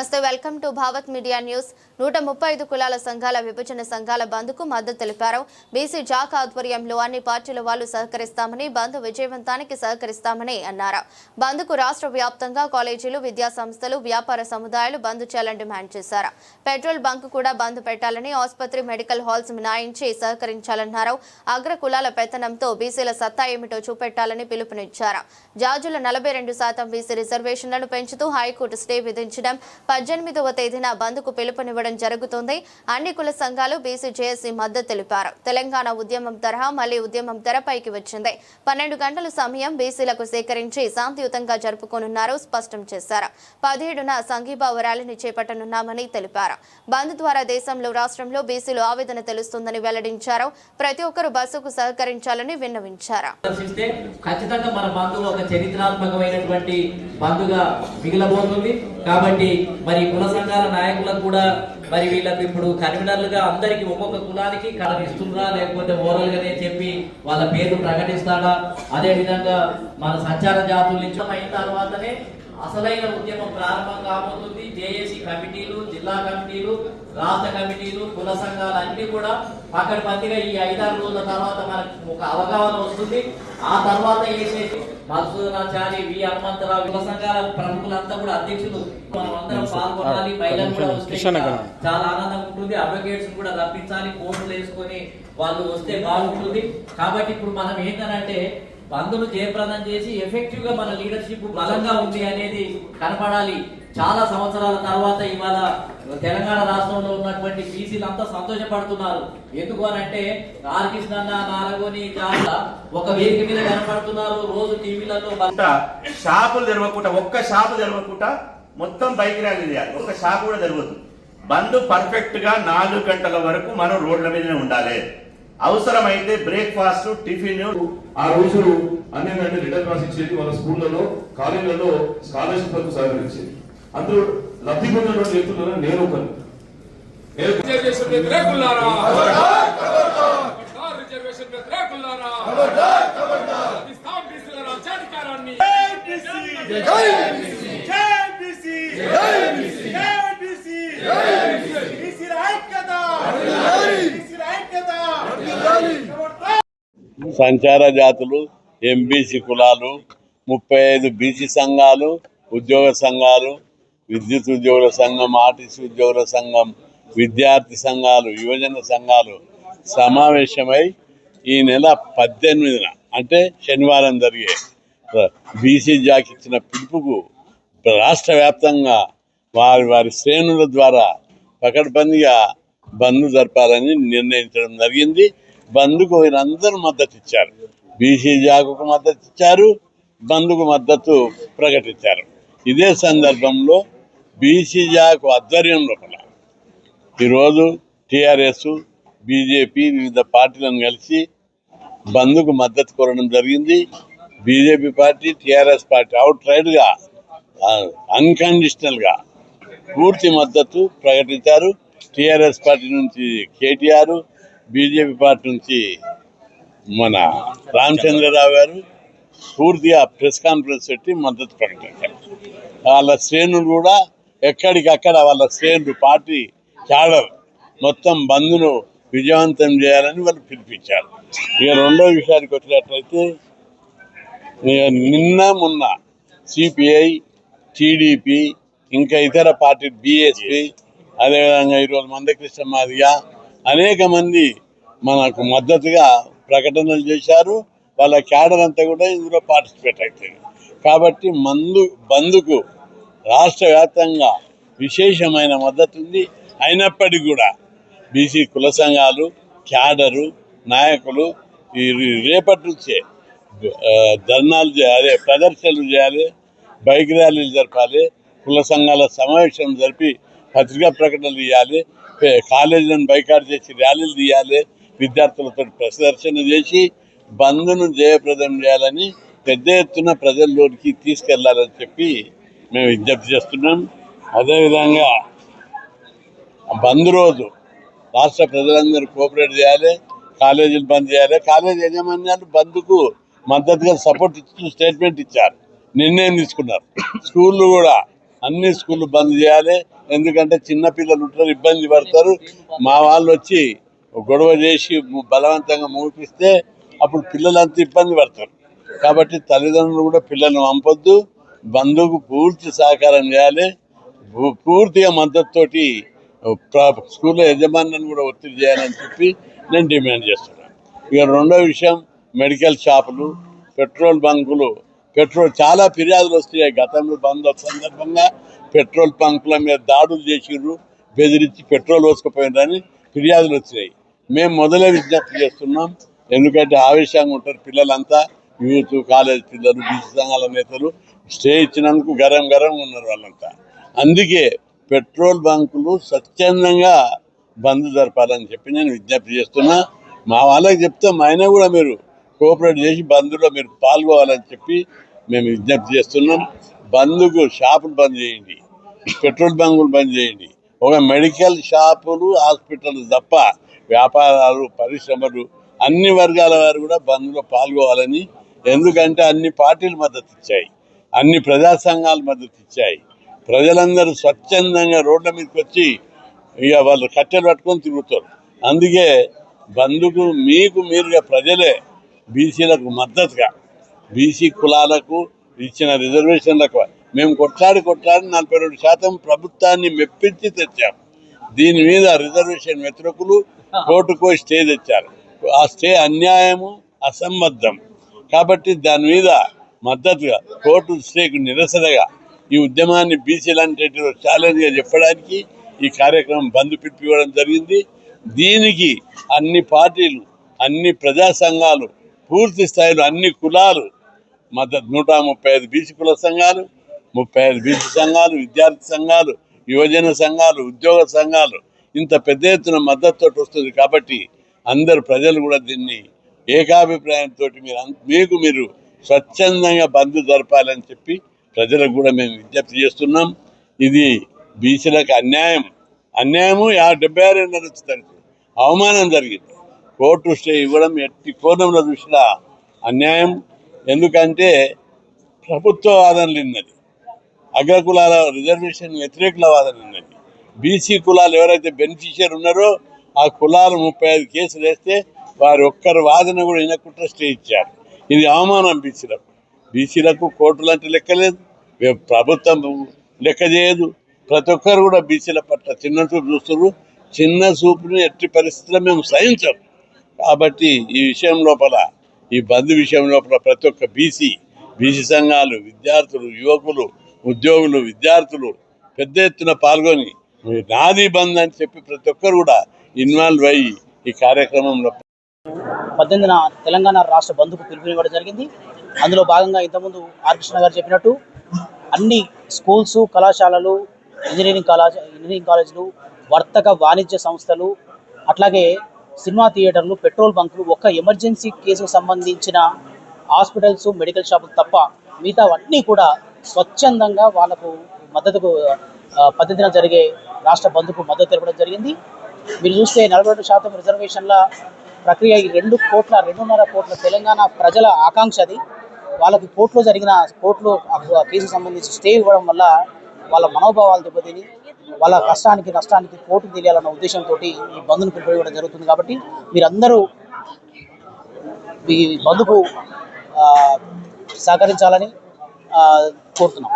నమస్తే welcome to Bhavat media news. నూట ముప్పై ఐదు కులాల సంఘాల విభజన సంఘాల బంద్కు మద్దతు తెలిపారు. బీసీ జాక్ ఆధ్వర్యంలో అన్ని పార్టీల వాళ్ళు సహకరిస్తామని బంద్ విజయవంతానికి సహకరిస్తామని అన్నారు. బంద్కు రాష్ట్ర వ్యాప్తంగా కాలేజీలు విద్యా సంస్థలు వ్యాపార సముదాయాలు బంద్ చేయాలని డిమాండ్ చేశారు. పెట్రోల్ బంక్ కూడా బంద్ పెట్టాలని ఆసుపత్రి మెడికల్ హాల్స్ మినాయించి సహకరించాలన్నారు. అగ్ర కులాల పెత్తనంతో బీసీల సత్తా ఏమిటో చూపెట్టాలని పిలుపునిచ్చారు. జార్జుల నలభై రెండు శాతం బీసీ రిజర్వేషన్లను పెంచుతూ హైకోర్టు స్టే విధించడం పద్దెనిమిదవ తేదీన బంద్కు పిలుపునివ్వడం జరుగుతుంది. అన్ని కుల సంఘాలు బీసీ జేఏసీ మద్దతు తెలిపారు. తెలంగాణ ఉద్యమం తరహా మళ్ళీ ఉద్యమం తెరపైకి వచ్చింది. పన్నెండు గంటల సమయం బీసీలకు సేకరించి శాంతియుతంగా జరుపుకోనున్నారు స్పష్టం చేశారు. పదిహేడున సంఘీభావ ర్యాలీని చేపట్టనున్నామని తెలిపారు. బంద్ ద్వారా దేశంలో రాష్ట్రంలో బీసీలు ఆవేదన తెలుస్తుందని వెల్లడించారు. ప్రతి ఒక్కరు బస్సుకు సహకరించాలని విన్నవించారు. ఖచ్చితంగా మన బంధువు ఒక చరిత్రాత్మకమైనటువంటి బంధుగా మిగిలబోతుంది. కాబట్టి మరి కుల సంఘాల నాయకులకు కూడా మరి వీళ్ళకి ఇప్పుడు కన్వీనర్లుగా అందరికి ఒక్కొక్క కులానికి కలర్ ఇస్తుందా? లేకపోతే ఓరల్ గానే చెప్పి వాళ్ళ పేరు ప్రకటిస్తాడా? అదే విధంగా మన సంచార జాతుల నుంచి అయిన తర్వాతనే అసలైన ఉద్యమం ప్రారంభం కాబోతుంది. జేఏసీ కమిటీలు జిల్లా కమిటీలు రాష్ట్ర కమిటీలు కుల సంఘాలు అన్ని కూడా పకడ్బందీగా ఈ ఐదారు రోజుల తర్వాత మనకు ఒక అవగాహన వస్తుంది. ఆ తర్వాత ఏసేసి మధుసూదనాచారి వి హనుమంతరావు కుల సంఘాల ప్రముఖులంతా కూడా అధ్యక్షులు. మనం అందరం పాల్గొనాలి మహిళలు కూడా వస్తే చాలా ఆనందంగా ఉంటుంది. అడ్వకేట్స్ కూడా రప్పించాలి కోర్టులు వేసుకొని వాళ్ళు వస్తే బాగుంటుంది. కాబట్టి ఇప్పుడు మనం ఏంటంటే బంధును జయప్రదం చేసి ఎఫెక్టివ్గా మన లీడర్షిప్ బలంగా ఉంది అనేది కనపడాలి. చాలా సంవత్సరాల తర్వాత ఇవాళ తెలంగాణ రాష్ట్రంలో ఉన్నటువంటి బీసీలు అంతా సంతోషపడుతున్నారు. ఎందుకు అని అంటే ఆర్ కృష్ణన్న నారగోని చాలా ఒక వేదిక మీద కనపడుతున్నారు. రోజు టీవీలలో షాపులు తెరవకుండా ఒక్క షాపు తెరవకుండా మొత్తం బైక్ ర్యాలీ చేయాలి. ఒక్క షాపు కూడా తెరవద్దు. బంద్ పర్ఫెక్ట్గా నాలుగు గంటల వరకు మనం రోడ్ల మీదనే ఉండాలి. అవసరమైతే బ్రేక్ఫాస్ట్ టిఫిన్. ఆ రోజు అన్నేంటంటే రిటర్న్ క్లాస్ ఇచ్చేది వాళ్ళ స్కూళ్ళలో కాలేజీలలో స్కాలర్షిప్ సహకరించేది. అందులో లబ్ధి పొందినటువంటి వ్యక్తులలో నేను ఒకరు రాజ్యాధికారాన్ని సంచార జాతులు ఎంబీసీ కులాలు ముప్పై ఐదు బీసీ సంఘాలు ఉద్యోగ సంఘాలు విద్యుత్ ఉద్యోగుల సంఘం ఆర్టీసీ ఉద్యోగుల సంఘం విద్యార్థి సంఘాలు యువజన సంఘాలు సమావేశమై ఈ నెల పద్దెనిమిదిన అంటే శనివారం జరిగే బీసీ జాక్ ఇచ్చిన పిలుపుకు రాష్ట్ర వ్యాప్తంగా వారి వారి శ్రేణుల ద్వారా పకడ్బందీగా బంద్ జరపాలని నిర్ణయించడం జరిగింది. బంద్కు వీరందరూ మద్దతు ఇచ్చారు. బీసీ జాగుకు మద్దతు ఇచ్చారు బంద్కు మద్దతు ప్రకటించారు. ఇదే సందర్భంలో బీసీ జాకు ఆధ్వర్యం లోపల ఈరోజు టీఆర్ఎస్ బీజేపీ వివిధ పార్టీలను కలిసి బంద్కు మద్దతు కోరడం జరిగింది. BJP party TRS party out రైడ్గా అన్కండిషనల్గా పూర్తి మద్దతు ప్రకటించారు. టీఆర్ఎస్ పార్టీ నుంచి కేటీఆర్ బీజేపీ పార్టీ నుంచి మన రామచంద్రరావు గారు పూర్తిగా ప్రెస్ కాన్ఫరెన్స్ పెట్టి మద్దతు ప్రకటించారు. వాళ్ళ శ్రేణులు కూడా ఎక్కడికక్కడ వాళ్ళ శ్రేణులు పార్టీ క్యాడర్ మొత్తం బంద్ను విజయవంతం చేయాలని వాళ్ళు పిలిపించారు. ఇక రెండో విషయానికి వచ్చినట్లయితే నిన్న మొన్న సిపిఐ టీడీపీ ఇంకా ఇతర పార్టీ బీఎస్పీ అదేవిధంగా ఈరోజు మందకృష్ణ మాదిగ అనేక మంది మనకు మద్దతుగా ప్రకటనలు చేశారు. వాళ్ళ క్యాడర్ అంతా కూడా ఇందులో పార్టిసిపేట్ అవుతుంది కాబట్టి మందు బంధుకు రాష్ట్ర వ్యాప్తంగా విశేషమైన మద్దతు ఉంది అయినప్పటికీ కూడా బీసీ కుల సంఘాలు క్యాడరు నాయకులు రేపటి నుంచే ధర్నాలు చేయాలి ప్రదర్శనలు చేయాలి బైక్ ర్యాలీలు జరపాలి కుల సంఘాల సమావేశం జరిపి పత్రికా ప్రకటనలు ఇవ్వాలి కాలేజీలను బైకాట్ చేసి ర్యాలీలు తీయాలి విద్యార్థులతో ప్రదర్శన చేసి బంద్ను జయప్రదం చేయాలని పెద్ద ఎత్తున ప్రజల్లోనికి తీసుకెళ్ళాలని చెప్పి మేము విజ్ఞప్తి చేస్తున్నాం. అదేవిధంగా బంద్ రోజు రాష్ట్ర ప్రజలందరూ కోఆపరేట్ చేయాలి కాలేజీలు బంద్ చేయాలి. కాలేజీ యజమాన్యాలు బంద్కు మద్దతుగా సపోర్ట్ ఇస్తూ స్టేట్మెంట్ ఇచ్చారు. నిర్ణయం తీసుకున్నారు. స్కూళ్ళు కూడా అన్ని స్కూళ్ళు బంద్ చేయాలి. ఎందుకంటే చిన్న పిల్లలు ఉంటారు ఇబ్బంది పడతారు. మా వాళ్ళు వచ్చి గొడవ చేసి బలవంతంగా మూపిస్తే అప్పుడు పిల్లలంతా ఇబ్బంది పడతారు. కాబట్టి తల్లిదండ్రులు కూడా పిల్లల్ని పంపొద్దు. బంధువుకు పూర్తి సహకారం చేయాలి. పూర్తిగా మద్దతుతోటి స్కూల్లో యజమానులను కూడా ఒత్తిడి చేయాలని చెప్పి నేను డిమాండ్ చేస్తున్నాను ఇక రెండో విషయం మెడికల్ షాపులు పెట్రోల్ బంకులు. పెట్రోల్ చాలా ఫిర్యాదులు వస్తున్నాయి గతంలో బంద్ సందర్భంగా. పెట్రోల్ బంకుల మీద దాడులు చేసిర్రు బెదిరించి పెట్రోల్ పోసుకుపోయినారని ఫిర్యాదులు వచ్చినాయి మేము మొదలే విజ్ఞప్తి చేస్తున్నాం. ఎందుకంటే ఆవేశంగా ఉంటారు పిల్లలంతా యూత్ కాలేజ్ పిల్లలు బీసీ సంఘాల నేతలు. స్టే ఇచ్చినందుకు గరం గరం ఉన్నారు వాళ్ళంతా. అందుకే పెట్రోల్ బంకులు స్వచ్ఛందంగా బంద్ జరపాలని చెప్పి నేను విజ్ఞప్తి చేస్తున్నా. మా వాళ్ళకి చెప్తే మా అయినా కూడా మీరు కోఆపరేట్ చేసి బంద్లో మీరు పాల్గొవాలని చెప్పి మేము విజ్ఞప్తి చేస్తున్నాం. బంద్కు షాపులు బంద్ చేయండి. పెట్రోల్ బంకులు బంద్ చేయండి. ఒక మెడికల్ షాపులు హాస్పిటల్ తప్ప వ్యాపారాలు పరిశ్రమలు అన్ని వర్గాల వారు కూడా బంద్లో పాల్గొవాలని. ఎందుకంటే అన్ని పార్టీలు మద్దతు ఇచ్చాయి. అన్ని ప్రజా సంఘాలు మద్దతు ఇచ్చాయి. ప్రజలందరూ స్వచ్ఛందంగా రోడ్ల మీదకి వచ్చి ఇక వాళ్ళు కట్టెలు పట్టుకొని తిరుగుతారు. అందుకే బంధుకు మీకు మీరుగా ప్రజలే బీసీలకు మద్దతుగా బీసీ కులాలకు ఇచ్చిన రిజర్వేషన్లకు మేము కొట్లాడి కొట్లాడి నలభై రెండు శాతం ప్రభుత్వాన్ని మెప్పించి తెచ్చాం. దీని మీద రిజర్వేషన్ వ్యతిరేకులు కోర్టుకు స్టే తెచ్చారు. ఆ స్టే అన్యాయము అసంబద్ధం కాబట్టి దాని మీద మద్దతుగా కోర్టు స్టేకు నిరసనగా ఈ ఉద్యమాన్ని బీసీలంటే ఛాలెంజ్గా చెప్పడానికి ఈ కార్యక్రమం బంద్ పిలిపివ్వడం జరిగింది. దీనికి అన్ని పార్టీలు అన్ని ప్రజా సంఘాలు పూర్తి స్థాయిలో అన్ని కులాలు మద్దతు నూట ముప్పై ఐదు బీసీ కుల సంఘాలు ముప్పై ఐదు బీసీ సంఘాలు విద్యార్థి సంఘాలు యువజన సంఘాలు ఉద్యోగ సంఘాలు ఇంత పెద్ద ఎత్తున మద్దతుతో వస్తుంది కాబట్టి అందరు ప్రజలు కూడా దీన్ని ఏకాభిప్రాయంతో మీరు మీకు మీరు స్వచ్ఛందంగా బంద్ జరపాలని చెప్పి ప్రజలకు కూడా మేము విజ్ఞప్తి చేస్తున్నాం. ఇది బీసీలకు అన్యాయం. అన్యాయము యా డెబ్బై ఆరు ఏళ్ళ నుంచి అవమానం జరిగింది. కోర్టు స్టే ఇవ్వడం ఎట్టి కోణంలో చూసినా అన్యాయం. ఎందుకంటే ప్రభుత్వ వాదనలు ఉన్నది అగ్రకులాల రిజర్వేషన్ వ్యతిరేకుల వాదన ఉన్నది బీసీ కులాలు ఎవరైతే బెనిఫిషియర్ ఉన్నారో ఆ కులాలు ముప్పై ఐదు కేసులు వేస్తే వారి ఒక్కరి వాదన కూడా వినకుండా స్టే ఇచ్చారు. ఇది అవమానం బీసీలకు బీసీలకు కోర్టులు అంటే లెక్కలేదు ప్రభుత్వం లెక్క చేయదు. ప్రతి ఒక్కరు కూడా బీసీల పట్ల చిన్న చూపు చూస్తారు చిన్న చూపుని ఎట్టి పరిస్థితుల్లో మేము సహించం. కాబట్టి ఈ విషయం లోపల ఈ బంద్ విషయం లోపల ప్రతి ఒక్క బీసీ బీసీ సంఘాలు విద్యార్థులు యువకులు ఉద్యోగులు విద్యార్థులు పెద్ద ఎత్తున పాల్గొని నాది బంద్ అని చెప్పి ప్రతి ఒక్కరు కూడా ఇన్వాల్వ్ అయ్యి ఈ కార్యక్రమంలో పద్దెనిమిదిన తెలంగాణ రాష్ట్ర బంధుకు పిలుపునివ్వడం జరిగింది. అందులో భాగంగా ఇంతకుముందు ఆర్కృష్ణ గారు చెప్పినట్టు అన్ని స్కూల్స్ కళాశాలలు ఇంజనీరింగ్ కళాశ ఇంజనీరింగ్ కాలేజీలు వర్తక వాణిజ్య సంస్థలు అట్లాగే సినిమా థియేటర్లు పెట్రోల్ బంకులు ఒక్క ఎమర్జెన్సీ కేసుకు సంబంధించిన హాస్పిటల్స్ మెడికల్ షాపులు తప్ప మిగతా అన్నీ కూడా స్వచ్ఛందంగా వాళ్ళకు మద్దతుకు పద్దతిన పద్ధతిన జరిగే రాష్ట్ర బంధుకు మద్దతు తెలపడం జరిగింది. మీరు చూస్తే నలభై రెండు శాతం రిజర్వేషన్ల ప్రక్రియ ఈ రెండు కోట్ల రెండున్నర కోట్ల తెలంగాణ ప్రజల ఆకాంక్ష అది. వాళ్ళకి కోర్టులో జరిగిన కోర్టులో ఆ కేసుకు సంబంధించి స్టే ఇవ్వడం వల్ల వాళ్ళ మనోభావాలు దెబ్బతిని వాళ్ళ కష్టానికి నష్టానికి కోర్టు తెలియాలన్న ఉద్దేశంతో ఈ బంధును పిలుపునివ్వడం జరుగుతుంది కాబట్టి మీరందరూ ఈ బంధుకు సహకరించాలని కోరుతున్నాం.